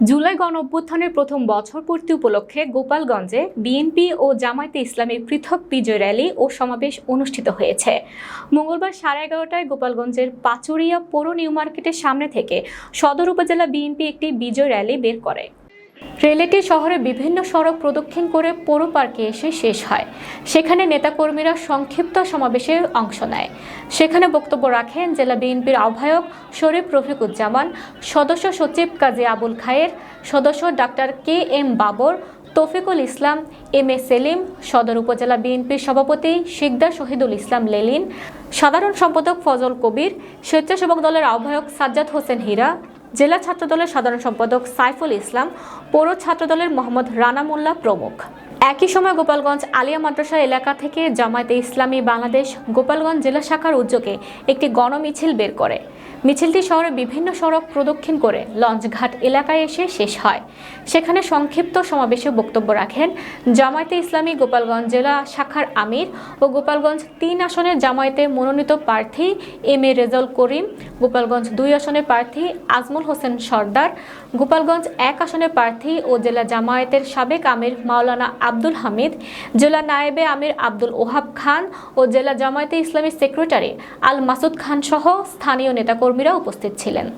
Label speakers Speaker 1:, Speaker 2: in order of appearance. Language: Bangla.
Speaker 1: জুলাই গণ অভ্যুত্থানের প্রথম বছর পূর্তি উপলক্ষে গোপালগঞ্জে বিএনপি ও জামায়াতে ইসলামের পৃথক বিজয় র্যালি ও সমাবেশ অনুষ্ঠিত হয়েছে। মঙ্গলবার সাড়ে এগারোটায় গোপালগঞ্জের পাচুরিয়া পৌর নিউ মার্কেটের সামনে থেকে সদর উপজেলা বিএনপি একটি বিজয় র্যালি বের করে। রেলেটি শহরে বিভিন্ন সড়ক প্রদক্ষিণ করে পৌর পার্কে এসে শেষ হয়। সেখানে নেতাকর্মীরা সংক্ষিপ্ত সমাবেশে অংশ নেয়। সেখানে বক্তব্য রাখেন জেলা বিএনপির আহ্বায়ক শরীফ রফিকুজ্জামান, সদস্য সচিব কাজী আবুল খায়ের, সদস্য doctor K M Babar, Toufiqul Islam, M A Selim, সদর উপজেলা বিএনপির সভাপতি শিকদার শহীদুল ইসলাম লেলিন, সাধারণ সম্পাদক ফজল কবির, স্বেচ্ছাসেবক দলের আহ্বায়ক সাজ্জাদ হোসেন হীরা জেলা ছাত্রদলের সাধারণ সম্পাদক সাইফুল ইসলাম পৌর ছাত্রদলের মোহাম্মদ রানা মোল্লা প্রমুখ। একই সময় গোপালগঞ্জ আলিয়া মাদ্রাসা এলাকা থেকে জামায়াতে ইসলামী বাংলাদেশ গোপালগঞ্জ জেলা শাখার উদ্যোগে একটি গণমিছিল বের করে। মিছিলটি শহরে বিভিন্ন সড়ক প্রদক্ষিণ করে লঞ্চঘাট এলাকায় এসে শেষ হয়। সেখানে সংক্ষিপ্ত সমাবেশে বক্তব্য রাখেন জামায়াতে ইসলামী গোপালগঞ্জ জেলা শাখার আমির ও গোপালগঞ্জ তিন আসনের জামায়াতে মনোনীত প্রার্থী এম এ রেজাউল করিম, গোপালগঞ্জ দুই আসনের প্রার্থী আজমল হোসেন সর্দার, গোপালগঞ্জ এক আসনের প্রার্থী ও জেলা জামায়াতের সাবেক আমির মাওলানা আব্দুল হামিদ, জেলা নায়েবে আমির আব্দুল ওহাব খান ও জেলা জামায়াতে ইসলামী সেক্রেটারি আল মাসুদ খান সহ স্থানীয় নেতাকর্মীরা উপস্থিত ছিলেন।